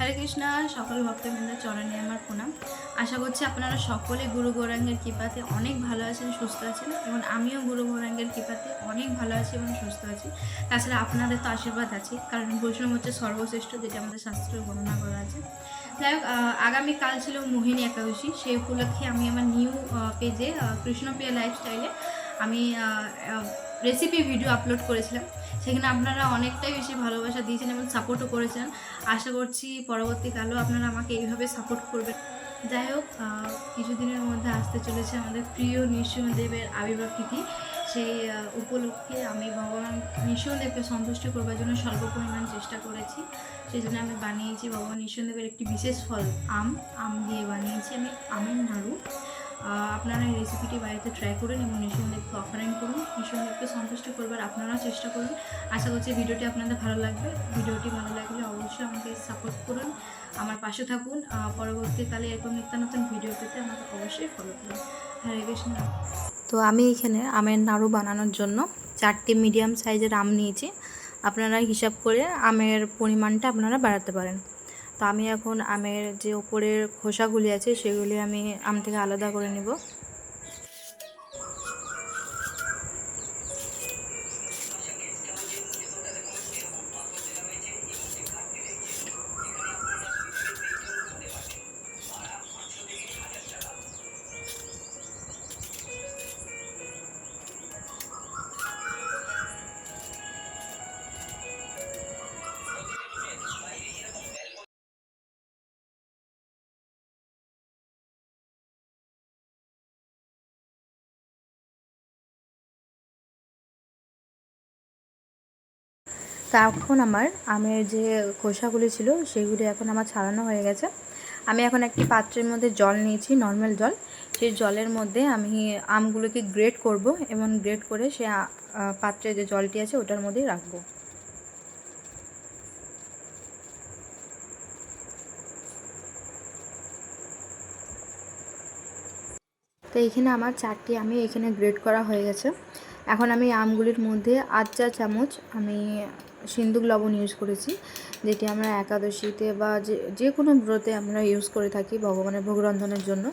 হরে কৃষ্ণা, সকল ভক্তবৃন্দের চরণে আমার প্রণাম। আশা করছি আপনারা সকলে গুরু গৌরাঙ্গের কৃপাতে অনেক ভালো আছেন, সুস্থ আছেন এবং আমিও গুরু গৌরাঙ্গের কৃপাতে অনেক ভালো আছি এবং সুস্থ আছি। তাছাড়া আপনাদের তো আশীর্বাদ আছে, কারণ বৈষ্ণব হচ্ছে সর্বশ্রেষ্ঠ, যেটা আমাদের শাস্ত্রে বর্ণনা করা আছে। যাই হোক আগামীকাল ছিল মোহিনী একাদশী, সেই উপলক্ষে আমি আমার নিউ পেজে কৃষ্ণপ্রিয়া লাইফস্টাইলে আমি রেসিপি ভিডিও আপলোড করেছিলাম। সেখানে আপনারা অনেকটাই বেশি ভালোবাসা দিয়েছেন এবং সাপোর্টও করেছেন। আশা করছি পরবর্তীকালেও আপনারা আমাকে এইভাবে সাপোর্ট করবেন। যাই হোক কিছুদিনের মধ্যে আসতে চলেছে আমাদের প্রিয় নৃসিংহদেবের আবির্ভাব তিথি। সেই উপলক্ষে আমি ভগবান নৃসিংহদেবকে সন্তুষ্ট করবার জন্য স্বল্প পরিমাণ চেষ্টা করেছি। সেই জন্য আমি বানিয়েছি ভগবান নৃসিংহদেবের একটি বিশেষ ফল, আম। আম দিয়ে বানিয়েছি আমি আমের নাড়ু। আপনারা এই রেসিপিটি বাড়িতে ট্রাই করুন এবং নৃসিংহদেবকে অফারিং করুন। নৃসিংহদেবকে সন্তুষ্ট করবার আপনারাও চেষ্টা করুন। আশা করছি ভিডিওটি আপনাদের ভালো লাগবে। ভিডিওটি ভালো লাগলে অবশ্যই আমাকে সাপোর্ট করুন। আমার পাশে থাকুন। পরবর্তীকালে এরকম নিত্য নতুন ভিডিও পেতে আমাকে অবশ্যই ফলো করুন। হরে কৃষ্ণ। তো আমি এখানে আমের নাড়ু বানানোর জন্য চারটি মিডিয়াম সাইজের আম নিয়েছি। আপনারা হিসাব করে আমের পরিমাণটা আপনারা বাড়াতে পারেন। তো আমি এখন আমের যে ওপরের খোসাগুলি আছে সেগুলি আমি আম থেকে আলাদা করে নেব। তা এখন আমার, আমের যে খোসাগুলি ছিল সেগুলি এখন আমার ছাড়ানো হয়ে গেছে। আমি এখন একটি পাত্রের মধ্যে জল নিয়েছি নর্মাল জল। সেই জলের মধ্যে আমি আমগুলোকে গ্রেট করব এবং গ্রেট করে সে পাত্রে যে জলটি আছে ওটার মধ্যেই রাখব। তো এইখানে আমার চারটি আমি এখানে গ্রেড করা হয়ে গেছে। এখন আমি আমগুলির মধ্যে আধ চা চামচ আমি সিন্দুক লবণ ইউজ করেছি, যেটি আমরা একাদশীতে বা যে যে কোনো ব্রতে আমরা ইউজ করে থাকি ভগবানের ভোগ রন্ধনের জন্য।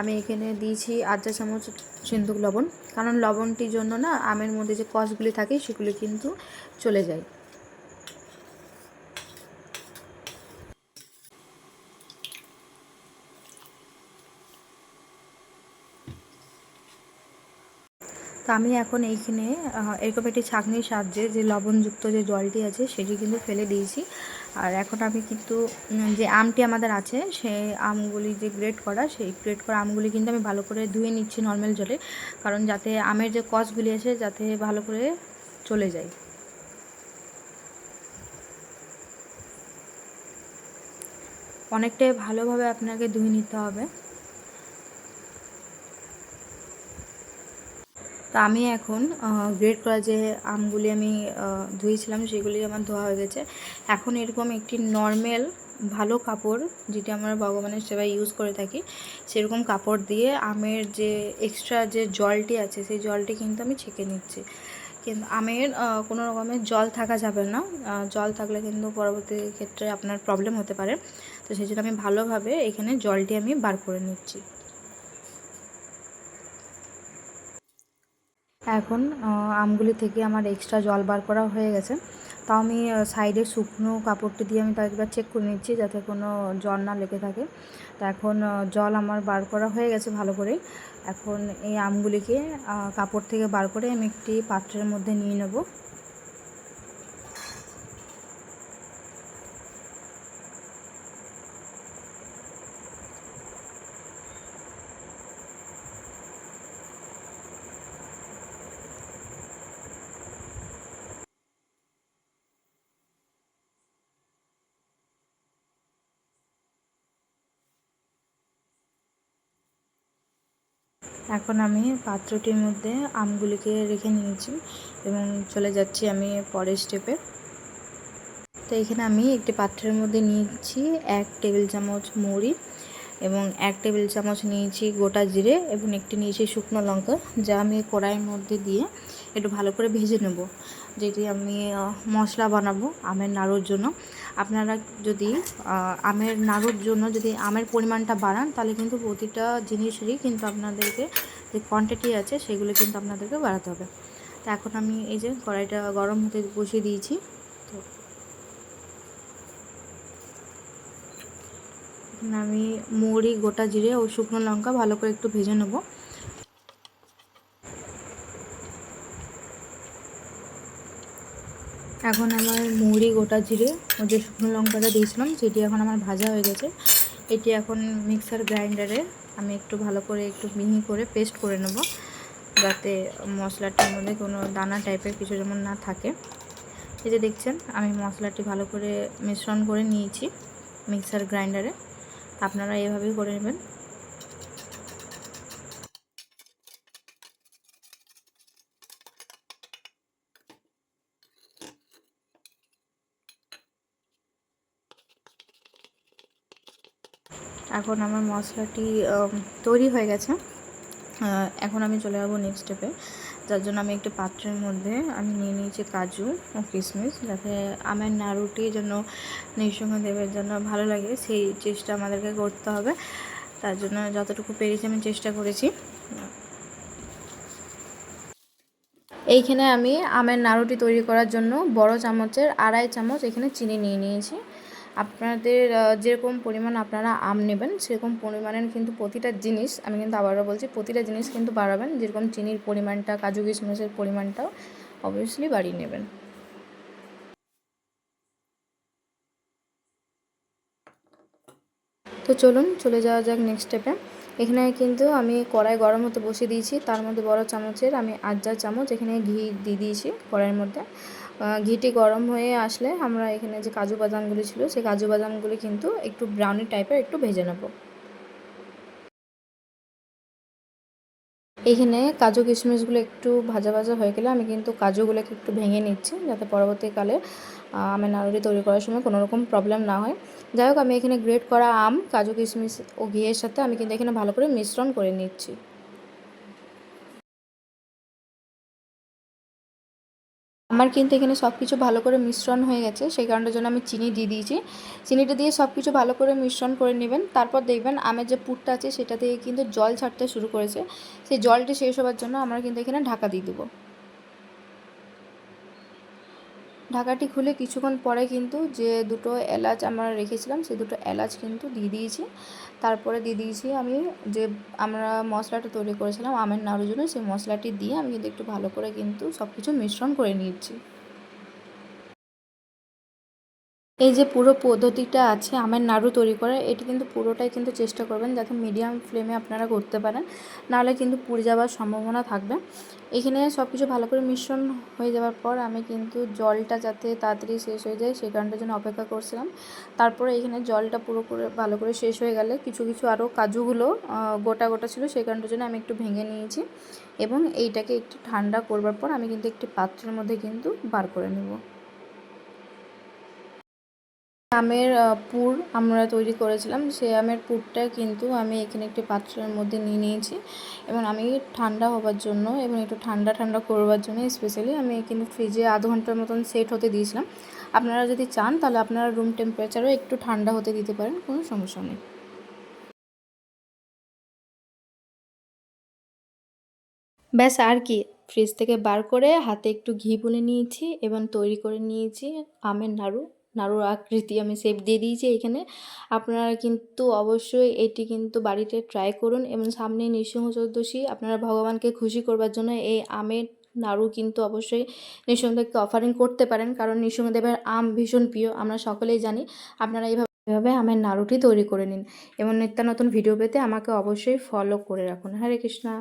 আমি এখানে দিয়েছি চা চামচ সিন্দুক লবণ, কারণ লবণটির জন্য না আমের মধ্যে যে কষগুলি থাকে সেগুলি কিন্তু চলে যায়। তো আমি এখন এইখানে এরকম একটি ছাঁকনির সাহায্যে যে লবণযুক্ত যে জলটি আছে সেটি কিন্তু ফেলে দিয়েছি। আর এখন আমি কিন্তু যে আমটি আমাদের আছে সেই আমগুলি যে গ্রেট করা, সেই গ্রেট করা আমগুলি কিন্তু আমি ভালো করে ধুয়ে নিচ্ছি নর্মাল জলে, কারণ যাতে আমের যে কষগুলি আছে যাতে ভালো করে চলে যায়। অনেকটাই ভালোভাবে আপনাকে ধুয়ে নিতে হবে। তো আমি এখন গ্রেড করা যে আমগুলি আমি ধুয়েছিলাম সেগুলি আমার ধোয়া হয়ে গেছে। এখন এরকম একটি নর্মাল ভালো কাপড় যেটি আমরা ভগবানের সেবায় ইউজ করে থাকি, সেরকম কাপড় দিয়ে আমের যে এক্সট্রা যে জলটি আছে, সেই জলটি কিন্তু আমি ছেঁকে নিচ্ছি। কিন্তু আমের কোনো রকমের জল থাকা যাবে না। জল থাকলে কিন্তু পরবর্তী ক্ষেত্রে আপনার প্রবলেম হতে পারে। তো সেই জন্য আমি ভালোভাবে এখানে জলটি আমি বার করে নিচ্ছি। এখন আমগুলি থেকে আমার এক্সট্রা জল বার করা হয়ে গেছে। তাও আমি সাইডে শুকনো কাপড়টি দিয়ে আমি তার একবার চেক করে নিচ্ছি যাতে কোনো জল না লেগে থাকে। তা এখন জল আমার বার করা হয়ে গেছে ভালো করে এখন এই আমগুলিকে কাপড় থেকে বার করে আমি একটি পাত্রের মধ্যে নিয়ে নেব। এখন আমি পাত্রটির মধ্যে আমগুলিকে রেখে নিয়েছি এবং চলে যাচ্ছি আমি পরের স্টেপে তো এখানে আমি একটি পাত্রের মধ্যে নিয়েছি এক টেবিল চামচ মুড়ি এবং এক টেবিল চামচ নিয়েছি গোটা জিরে এবং একটি নিয়েছি শুকনো লঙ্কা, যা আমি কড়াইয়ের মধ্যে দিয়ে একটু ভালো করে ভেজে নেব। যেটি আমি মশলা বানাবো আমের নাড়ুর জন্য। আপনারা যদি আমের নাড়ুর জন্য যদি আমের পরিমাণটা বাড়ান, তাহলে কিন্তু প্রতিটা জিনিসেরই কিন্তু আপনাদেরকে যে কোয়ান্টিটি আছে, সেগুলো কিন্তু আপনাদেরকে বাড়াতে হবে। তো এখন আমি এই যে কড়াইটা গরম হতে বসিয়ে দিয়েছি। তো আমি মৌরি গোটা জিরে ও শুকনো লঙ্কা ভালো করে একটু ভেজে নেব। এখন আমার মৌরি গোটা জিরে ও যে শুকনো লঙ্কাটা দিয়েছিলাম, সেটি এখন আমার ভাজা হয়ে গেছে। এটি এখন মিক্সার গ্রাইন্ডারে আমি একটু ভালো করে একটু মিহি করে পেস্ট করে নেব, যাতে মশলাটার মধ্যে কোনো দানা টাইপের কিছু যেমন না থাকে। এই যে দেখছেন, আমি মশলাটি ভালো করে মিশ্রণ করে নিয়েছি মিক্সার গ্রাইন্ডারে। আপনারা এভাবেই করে নেবেন। এখন আমার মশলাটি তৈরি হয়ে গেছে। এখন আমি চলে যাব নেক্সট স্টেপে যার জন্য আমি একটি পাত্রের মধ্যে আমি নিয়ে নিয়েছি কাজু ও কিশমিশ যাতে আমের নাড়ুটি যেন নৃসিংহদেবের জন্য ভালো লাগে, সেই চেষ্টা আমাদেরকে করতে হবে। তার জন্য যতটুকু পেরেছি আমি চেষ্টা করেছি। এইখানে আমি আমের নাড়ুটি তৈরি করার জন্য বড় চামচের আড়াই চামচ এখানে চিনি নিয়ে নিয়েছি। আপনাদের যেরকম পরিমাণ আপনারা আম নেবেন, সেরকম পরিমাণের কিন্তু প্রতিটা জিনিস, আমি কিন্তু আবারও বলছি, প্রতিটা জিনিস কিন্তু বাড়াবেন, যেরকম চিনির পরিমাণটা, কাজু কিশমিশের পরিমাণটাও অবভিয়াসলি বাড়িয়ে নেবেন। তো চলুন, চলে যাওয়া যাক নেক্সট স্টেপে এখানে কিন্তু আমি কড়াই গরম হতে বসিয়ে দিয়েছি। তার মধ্যে বড় চামচের আমি চার চামচ এখানে ঘি দিয়ে দিয়েছি কড়াইয়ের মধ্যে। ঘিটি গরম হয়ে আসলে আমরা এখানে যে কাজু বাদামগুলি ছিল, সেই কাজু বাদামগুলি কিন্তু একটু ব্রাউনি টাইপের একটু ভেজে নেব। এখানে কাজু কিশমিশগুলো একটু ভাজা ভাজা হয়ে গেলে আমি কিন্তু কাজুগুলোকে একটু ভেঙে নিচ্ছি যাতে পরবর্তীকালে আমের নাড়ুটি তৈরি করার সময় কোনো রকম প্রবলেম না হয়। যাই হোক, আমি এখানে গ্রেট করা আম, কাজু কিশমিশ ও ঘিয়ের সাথে আমি কিন্তু এখানে ভালো করে মিশ্রণ করে নিচ্ছি। আমার কিন্তু এখানে সব কিছু ভালো করে মিশ্রণ হয়ে গেছে, সেই কারণের জন্য আমি চিনি দিয়ে দিয়েছি। চিনিটা দিয়ে সব কিছু ভালো করে মিশ্রণ করে নেবেন, তারপর দেখবেন আমের যে পুরটা আছে সেটা থেকে কিন্তু জল ছাড়তে শুরু করেছে। সেই জলটি শেষ হওয়ার জন্য আমরা কিন্তু এখানে ঢাকা দিয়ে দেবো। ঢাকাটি খুলে কিছুক্ষণ পরে কিন্তু যে দুটো এলাচ আমরা রেখেছিলাম সেই দুটো এলাচ কিন্তু দিয়ে দিয়েছি। তারপরে দিয়ে দিয়েছি আমি যে আমরা মশলাটা তৈরি করেছিলাম, আমের নাড়ুর জন্য সেই মশলাটি দিয়ে আমি কিন্তু একটু ভালো করে কিন্তু সব কিছু মিশ্রণ করে নিয়েছি। এই যে পুরো পদ্ধতিটা আছে আমের নাড়ু তৈরি করার, এটি কিন্তু পুরোটাই কিন্তু চেষ্টা করবেন যাতে মিডিয়াম ফ্লেমে আপনারা করতে পারেন। নাহলে কিন্তু পুড়ে যাওয়ার সম্ভাবনা থাকবে। এখানে সব কিছু ভালো করে মিশ্রণ হয়ে যাওয়ার পর আমি কিন্তু জলটা যাতে তাড়াতাড়ি শেষ হয়ে যায়, সেই কারণটার জন্য অপেক্ষা করছিলাম। তারপরে এখানে জলটা পুরো করে ভালো করে শেষ হয়ে গেলে কিছু কিছু আরও কাজুগুলো গোটা গোটা ছিল, সেই কারণটার জন্য আমি একটু ভেঙে নিয়েছি এবং এইটাকে একটু ঠান্ডা করবার পর আমি কিন্তু একটি পাত্রের মধ্যে কিন্তু বার করে নেব। আমের পুর আমরা তৈরি করেছিলাম। সেই আমের পুরটা কিন্তু আমি এখানে একটি পাত্রের মধ্যে নিয়ে নিয়েছি এবং আমি ঠান্ডা হবার জন্য এবং একটু ঠান্ডা ঠান্ডা করবার জন্য স্পেশালি আমি কিন্তু ফ্রিজে আধ ঘণ্টার মতন সেট হতে দিয়েছিলাম। আপনারা যদি চান তাহলে আপনারা রুম টেম্পারেচারও একটু ঠান্ডা হতে দিতে পারেন, কোনো সমস্যা নেই। ব্যাস, আর কি। ফ্রিজ থেকে বার করে হাতে একটু ঘি বলে নিয়েছি এবং তৈরি করে নিয়েছি আমের নাড়ু। নাড়ুর আকৃতি আমি শেপ দিয়ে দিয়েছি এখানে। আপনারা কিন্তু অবশ্যই এটি কিন্তু বাড়িতে ট্রাই করুন এবং সামনে নৃসিংহ চতুর্দশী, আপনারা ভগবানকে খুশি করবার জন্য এই আমের নাড়ু কিন্তু অবশ্যই নৃসিংহদেবকে অফারিং করতে পারেন, কারণ নৃসিংহদেবের আম ভীষণ প্রিয়, আমরা সকলেই জানি। আপনারা এইভাবে এভাবে আমের নাড়ুটি তৈরি করে নিন এবং নিত্য নতুন ভিডিও পেতে আমাকে অবশ্যই ফলো করে রাখুন। হরে কৃষ্ণা।